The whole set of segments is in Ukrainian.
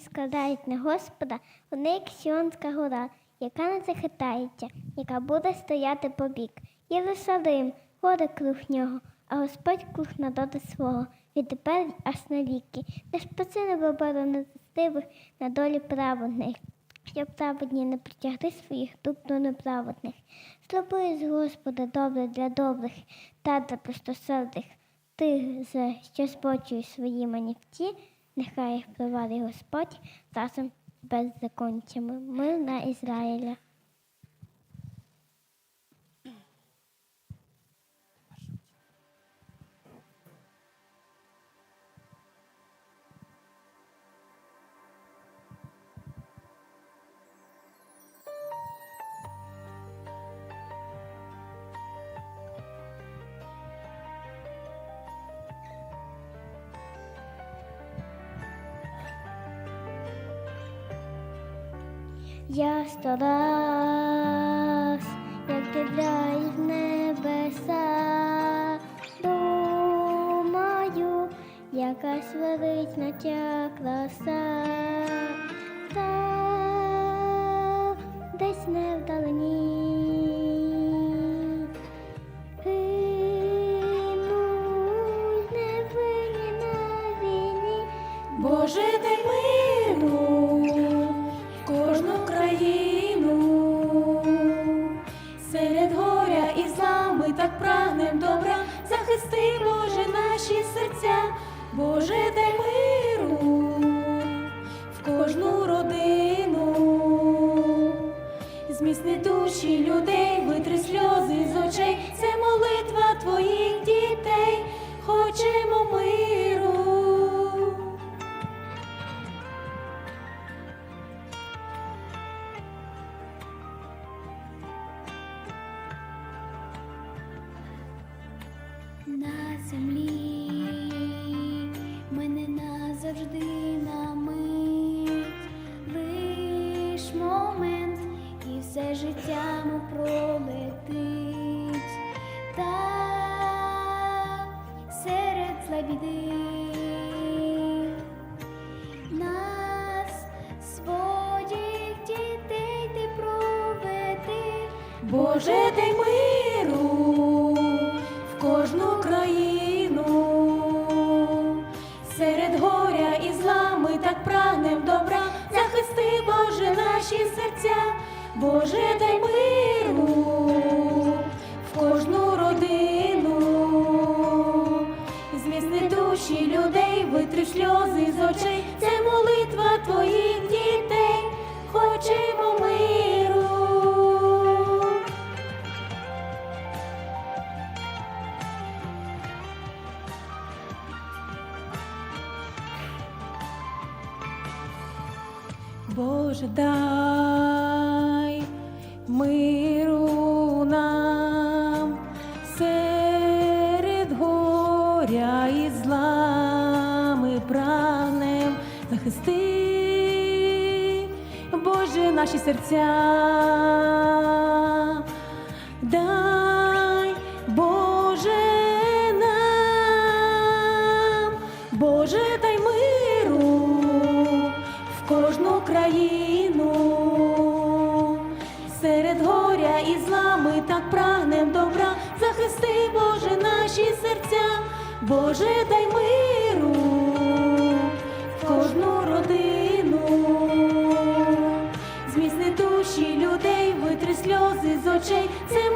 складають на Господа, вони як Сіонська гора, яка не захитається, яка буде стояти побік. Єрусалим, гори круг нього, а Господь круг народу свого, відтепер аж навіки. Не спаси вибору незастивих на долі праведних, щоб праведні не притягли своїх дух до неправедних. Зроби з Господа добре для добрих та для простосердих. Тих, що збочують свої манівці, нехай проварить Господь часом беззаконцями. Мир на Ізраїля. Я старась, як дивляюсь в небеса, думаю, якась велична ця краса, та десь не вдалині. Наші серця, Боже, дай миру в кожну родину, зміцни душі людей, витри сльози з очей, це молитва твоїх дітей, хочемо миру. землі, Боже, дай миру в кожну країну, серед горя і зла ми так прагнем добра, захисти, Боже, наші серця, Боже, дай миру Боже, дай миру нам серед горя і зла ми прагнем захисти, Боже, наші серця. Кожну країну, серед горя і зла ми так прагнем добра, захисти, Боже, наші серця, Боже, дай миру в кожну родину, зміцни душі людей, витри сльози з очей, це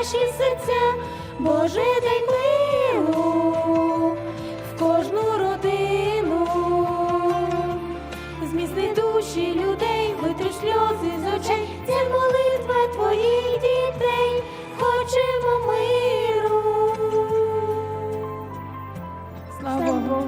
наші серця, Боже дай миру в кожну родину, зміцни душі людей, витри сльози з очей, це молитва твоїх дітей, хочемо миру. Слава Богу!